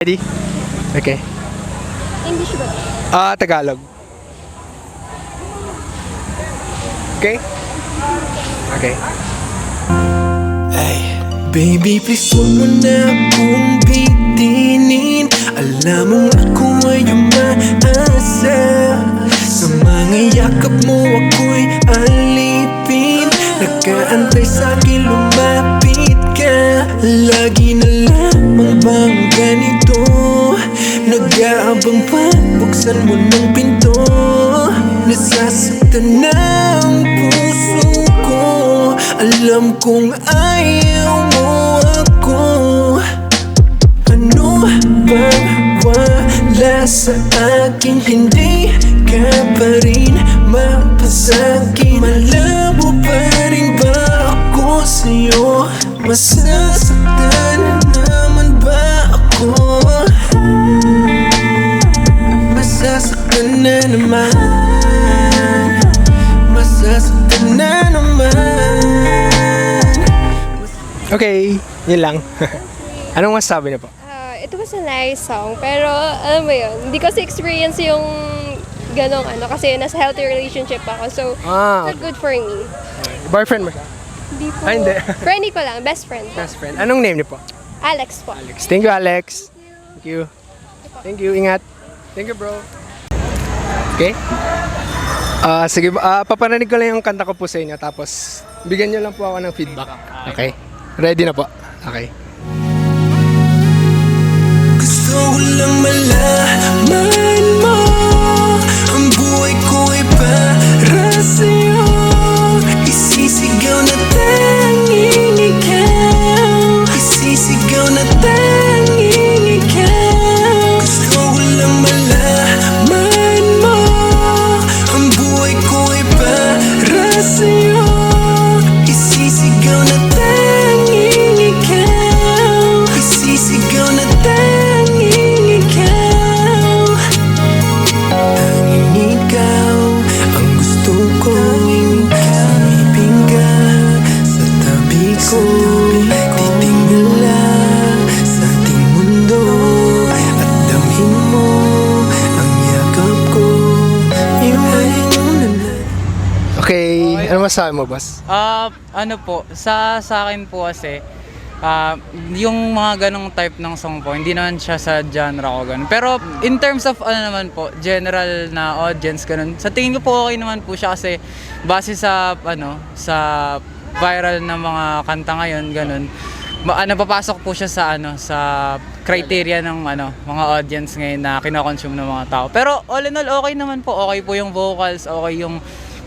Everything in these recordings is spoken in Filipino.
Ready? Okay. English ba? Ah, Tagalog. Okay? Okay. Ay, baby, please huwag mo na akong bitinin Alam mong ako ay umaasa Sa mga yakap mo ako'y alipin Nagkaantay sa'kin lumapit ka Lagi na lamang bang ganito? Nag-aabang pa, buksan mo ng pinto. Nasasaktan na ang puso ko. Alam kong ayaw mo ako. Ano bang wala sa akin? Hindi ka pa rin mapasaki Malabo pa rin ba ako sa'yo Masasaktan naman ba ako Masasaktan na naman Masasaktan na naman Okay, yun lang. Anong masasabi niyo po? Ah, it was a nice song, pero alam mo yun, hindi ko kasi experience yung ganong ano, kasi nasa healthy relationship ako. So, Ah, not good for me. boyfriend mo siya? Hindi po. Ah, hindi. Friendly ko lang, best friend. Best friend. Anong name niyo po? Alex po. Alex. Thank you, Alex. Thank you. Thank you, ingat. Thank you, bro. Okay? Ah, sige, ah paparinig ko lang yung kanta ko po sa inyo tapos bigyan niyo lang po ako ng feedback. Okay? Ready na po. Okay. Gusto ko lang malaman Okay, ano masasabi mo, boss? Ah, ano po, sa sa akin po kasi ah, yung mga ganong type ng song po, hindi naman siya sa genre ko ganun. Pero in terms of ano naman po, general na audience ganun. Sa tingin ko po okay naman po siya kasi base sa ano, sa viral na mga kanta ngayon ganun. Ma, ano papasok po siya sa ano sa criteria ng ano mga audience ngayon na kinokonsume ng mga tao. Pero all in all okay naman po. Okay po yung vocals, okay yung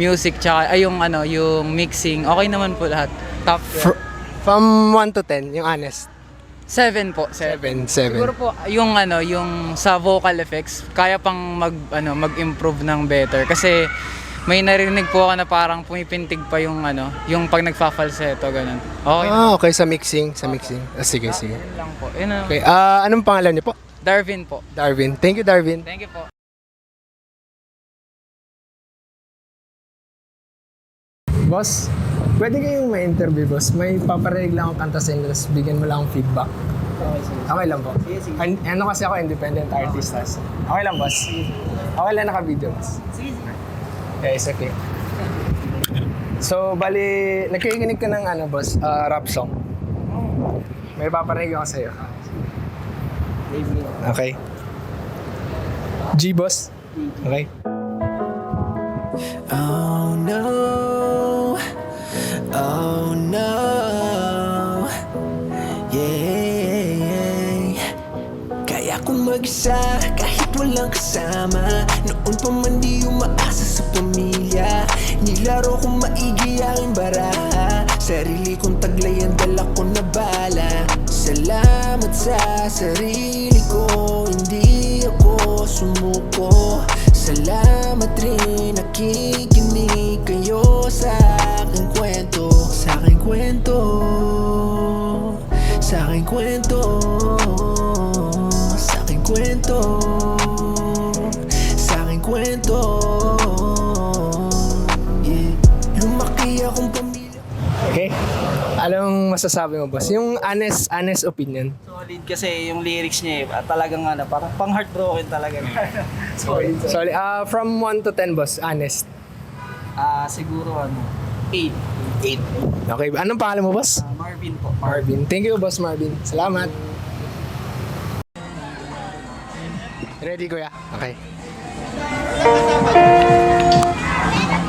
music tsaka ay yung ano yung mixing. Okay naman po lahat. Top Fr- from 1 to 10, yung honest. 7 po, 7, 7. 7. Siguro po yung ano yung sa vocal effects kaya pang mag ano mag-improve ng better kasi may narinig po ako na parang pumipintig pa yung ano, yung pag nagfa-falsetto ganun. Okay. Ah, okay, sa mixing, sa mixing. Ah, sige, sige. Yun lang po. Yun na. Okay, ah anong pangalan niyo po? Darwin po. Darwin. Thank you, Darwin. Thank you po. Boss, pwede kayong ma-interview, boss. May paparinig lang akong kanta sa inyo, tapos bigyan mo lang akong feedback. Okay lang po. An- ano kasi ako, independent artist. tas- Okay lang, boss. Okay lang naka-video, boss. Yeah, it's okay. So, bali, nakikinig ka ng ano, boss, ah, rap song. May paparinig ako sa'yo. Okay. G, boss. Okay. Oh mag-isa kahit walang kasama. Noon pa man di umaasa sa pamilya Nilaro kong maigi aking baraha. Sarili kong taglay ang dala ko na bala. Salamat sa sarili ko Hindi ako sumuko. Salamat rin nakikinig kayo sa aking kwento. Sa aking kwento. Sa aking kwento masasabi mo, boss? Yung honest, honest opinion. solid kasi yung lyrics niya eh, at talagang ano, parang pang heartbroken talaga. Sorry. Sorry. Ah, from 1 to 10, boss. Honest. Ah, siguro ano, 8. 8. Okay. Anong pangalan mo, boss? Marvin po. Marvin. Thank you, boss Marvin. Salamat. Ready, kuya? Okay.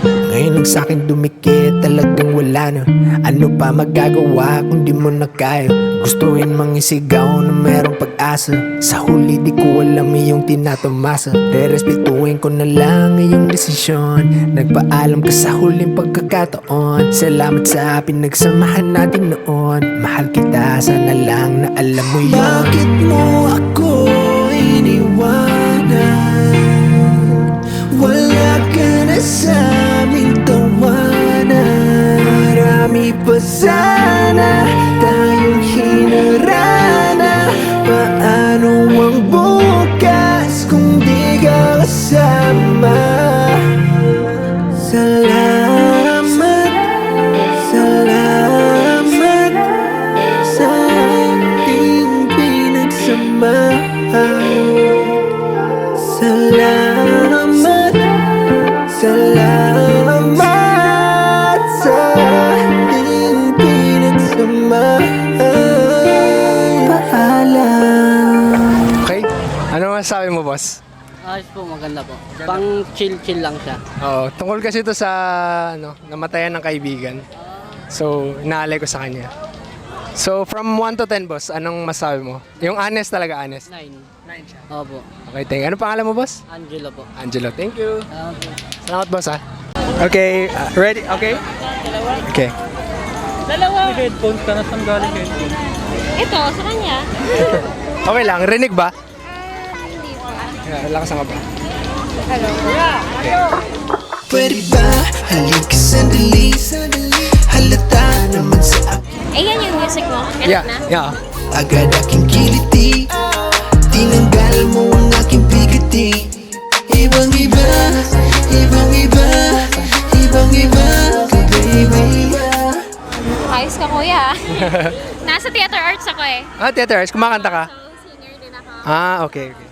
Ngayon ang sa'kin dumikit talagang wala na. Ano pa magagawa kung di mo na kaya? Gustuin mang isigaw na merong pag-asa. Sa huli di ko alam iyong tinatamasa. Rerespetuhin ko na lang iyong desisyon. Nagpaalam ka sa huling pagkakataon. Salamat sa pinagsamahan natin noon. Mahal kita, sana lang na alam mo yun. Bakit mo ako iniwanan? Wala ka na sa Marami pa sana chill-chill lang siya. Oo. Tungkol kasi ito sa ano, namatayan ng kaibigan. So, inaalay ko sa kanya. So, from 1 to 10, boss, anong masasabi mo? Yung honest talaga, honest. Nine. 9 siya. Opo. Okay, thank you. Ano pangalan mo, boss? Angelo po. Angelo. Thank you. Po. Salamat, boss, ha? Okay, uh, ready? Okay? Okay. Headphones ka na saan galing headphones? Ito, sa kanya. Okay lang. Rinig ba? Hindi pa. Yeah, lakas nga ba? Pwede ba halika sandali Halata naman sa akin Eh, yan yung music mo. Ganun Yeah, na. yeah. Agad aking kiliti Tinanggal mo ang aking bigati Ibang iba, ibang iba Ibang iba baby Ayos ka, kuya. Nasa theater arts ako eh. Ah, theater arts. Kumakanta ka? So, singer din ako. Ah, okay, okay.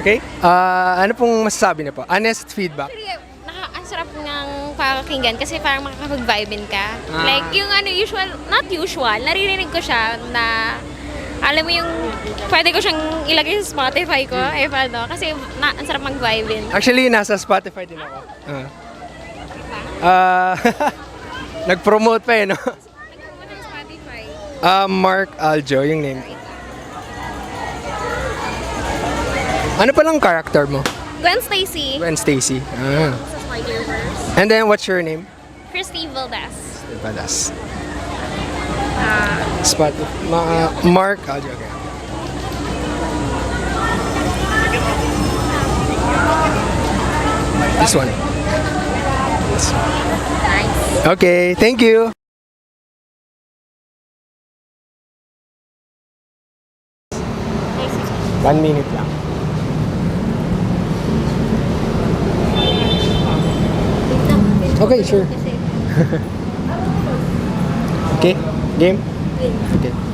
Okay? Ah, ano pong masasabi niyo po? Honest feedback. Actually, naka, ang sarap ng pakakinggan kasi parang makakapag-vibe ka. Ah. Like, yung ano, usual, not usual, naririnig ko siya na, alam mo yung, pwede ko siyang ilagay sa Spotify ko, if ano, kasi na, ang sarap mag-vibe Actually, nasa Spotify din ako. Ah. Ah, nag-promote pa eh, no? Spotify. Ah, Mark Aljo, yung name. Ano palang character mo? Gwen Stacy. Gwen Stacy. Ah. Spider-Verse. And then, what's your name? Christy Valdez. Balas. Ah, Spotify. Ma- Mark Aljo, okay. This one. nice. Okay, thank you. One minute lang. Okay, sure. Okay, game? Okay.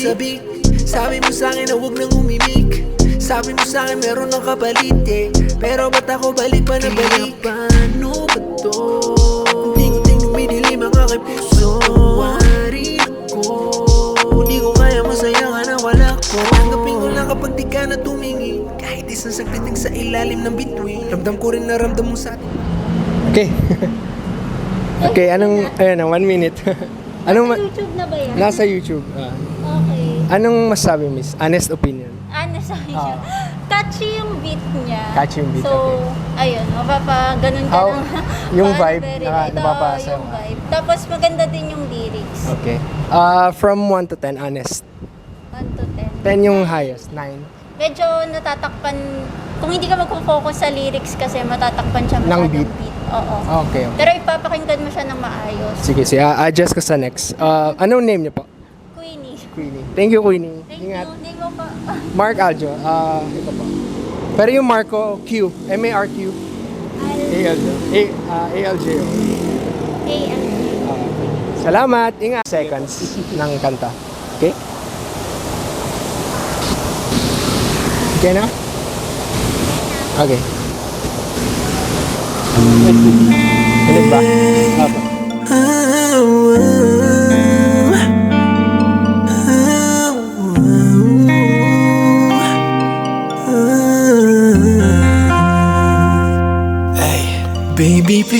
Hindi nasabik Sabi mo sa'kin na huwag nang umimik sabi mo sa'kin meron ng kapalit eh Pero ba't ako balik pa na balik? paano ba to? Ting-ting dumidilim ang aking puso Wari ako Di ko kaya masaya ka na wala ko Tanggapin ko lang kapag di ka na tumingin Kahit isang saglit sa ilalim ng bituin Ramdam ko rin na ramdam mo sa akin Okay. okay, anong, ayan na, one minute. anong, ma- YouTube na ba yan? nasa YouTube. Ah. Anong masasabi, miss? Honest opinion. Ano sa? Ka catchy yung beat niya. Catchy yung beat, So, ayun, mapapa ganun ka How- lang. yung vibe, very- naka- ito, napapasa yung mo. vibe. Tapos maganda din yung lyrics. Okay. Uh, from 1 to 10, honest. 1 to 10. 10 yung highest, 9. Medyo natatakpan, kung hindi ka magpo-focus sa lyrics kasi matatakpan siya Ng masyadong beat. beat. Oo. Okay, okay. Pero ipapakinggan mo siya ng maayos. Sige, sige. Uh, adjust ko sa next. Uh, anong name niyo po? Queenie. Thank you, Queenie. Thank Ingat. you. Mo pa. Mark Aljo. Uh, ito po. Pero yung Marco, Q. M-A-R-Q. A-L-J. A- uh, A-L-J-O. A-M. Uh, salamat. Ingat. Seconds ng kanta. Okay? Okay na? Okay. Ulit ba?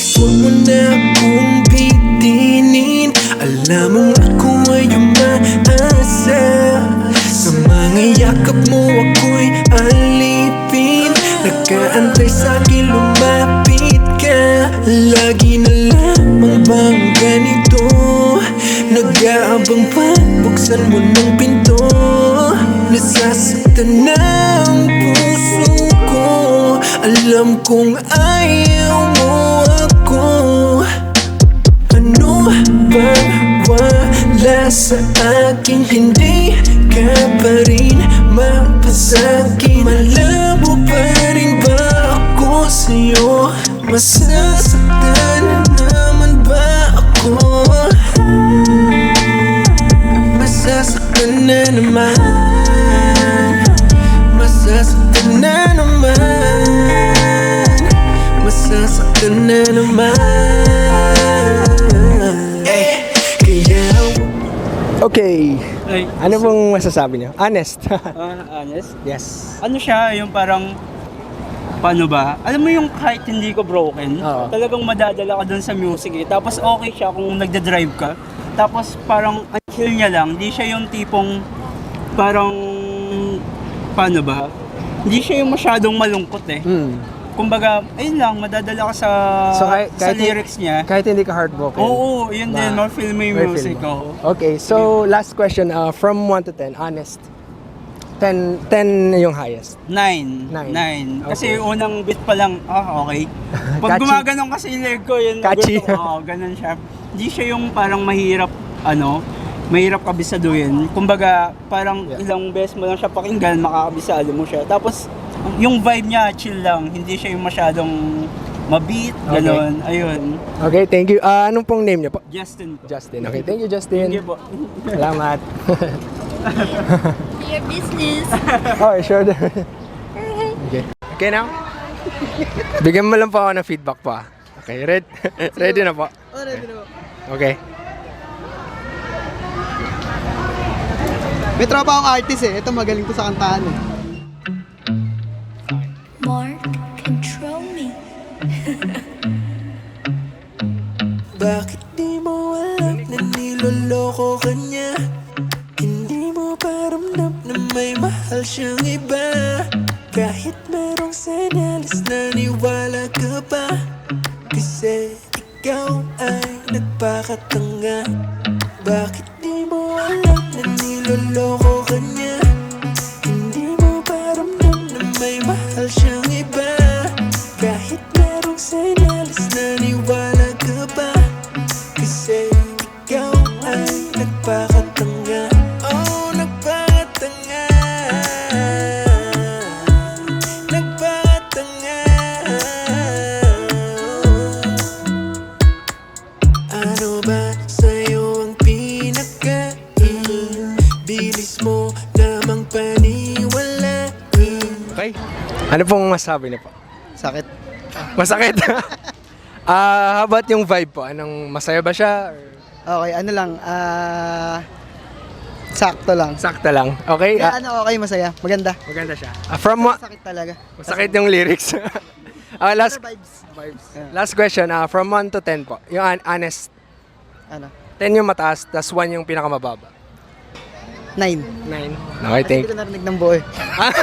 Huwag mo na akong bitinin Alam mong ako ay umaasa. Sa mga yakap mo ako'y alipin. Nagkaantay sa'kin lumapit ka. Lagi na lamang bang ganito? Nag-aabang pa, buksan mo ng pinto. Nasasaktan na ang puso ko. Alam kong ayaw Ano bang wala sa akin Hindi ka pa rin mapasakin Malabo pa rin ba ako sa'yo? Masasaktan naman ba ako? Masasaktan na naman masasabi niyo? Honest. ah, honest? yes. Ano siya, yung parang, paano ba? Alam mo yung kahit hindi ko broken, Oo. talagang madadala ka dun sa music eh. Tapos okay siya kung nagda-drive ka. Tapos parang ang chill niya lang, hindi siya yung tipong parang, paano ba? Hindi siya yung masyadong malungkot eh. Hmm. Kumbaga, ayun lang, madadala ka sa, So, kahit, sa kahit, lyrics niya. Kahit hindi ka heartbroken. Oo, yun din, Ma- ma-feel mo yung music. mo. oo. Okay, so last question. Uh, from 1 to 10, honest. 10, 10 yung highest. Nine. Nine. Nine. Kasi Okay. unang bit pa lang, ah, okay. Pag gumaganon kasi yung leg ko, yun. Catchy. Gusto, oo, ganun siya. Hindi siya yung parang mahirap, ano, mahirap kabisaduhin. Kumbaga, parang Yeah. ilang beses mo lang siya pakinggan, makakabisado mo siya. Tapos, yung vibe niya, chill lang. Hindi siya yung masyadong mabeat, Okay. gano'n. Ayun. Okay, thank you. Uh, anong pong name niyo po? Justin po. Justin. Okay, thank you, Justin. Thank you po. Salamat. Your business. oh, sure. okay. Okay now? Bigyan mo lang po ako ng feedback pa. Okay, red ready na po? Oh, ready na po. Okay. May tropa akong artist eh. Ito magaling to sa kantahan eh. Na niloloko mo namang paniwalain Okay. Ano pong masabi niyo po? Sakit. Masakit. Ah, how about yung vibe po? Anong masaya ba siya? Or Okay, ano lang. Ah... sakto lang. sakta lang. Okay? Ah, ano, okay, masaya. Maganda. maganda siya. Ah, from what? Sakit talaga. Masakit yung lyrics. Ah, last vibes. vibes. Last question, ah, from 1 to 10 po. Yung hon- honest, Ano? 10 yung mataas, tas 1 yung pinakamababa. Nine. 9. Okay, thank hindi ko narinig ng buo eh.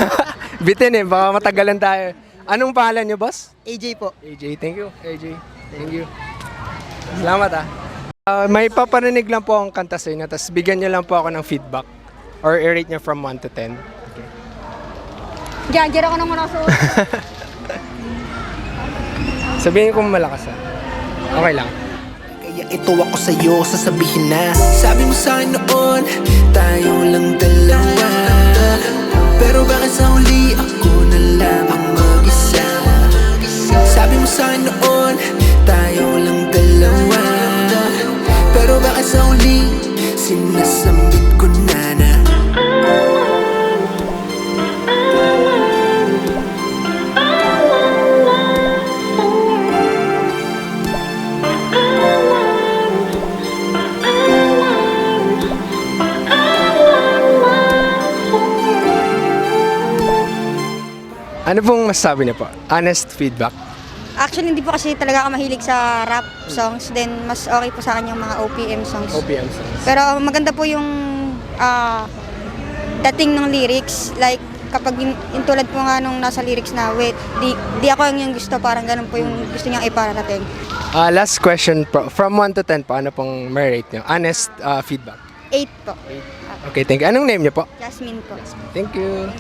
Bitin eh, baka matagalan tayo. Anong pangalan niyo, boss? AJ po. AJ, thank you. AJ, thank you. Salamat ah. Ah, may paparinig lang po ang kanta sa inyo, tapos bigyan niyo lang po ako ng feedback. Or i-rate niyo from 1 to 10. Diyan, diyan ako na muna sa Sabihin ko malakas ah. Okay lang. Kaya ito ako sa'yo, sasabihin na. Sabi mo sa akin noon, tayo lang dalawa. Pero bakit sa huli ako na lang ang mag-isa? Sabi mo sa akin noon, tayo lang dalawa. Pero bakit sa huli, sinasambit ko na na Ano pong masasabi niyo po? Honest feedback. Actually, hindi po kasi talaga ako mahilig sa rap songs. Then, mas okay po sa akin yung mga OPM songs. OPM songs. Pero maganda po yung ah, dating ng lyrics. Like, kapag yung, yung tulad po nga nung nasa lyrics na, wait, di, di ako yung, yung gusto, parang ganun po yung gusto niyang iparating. Ah, last question po. From 1 to 10 po, ano pong may-rate niyo? Honest ah, feedback. 8 po. Okay, thank you. Anong name niyo po? Jasmine po. Thank you.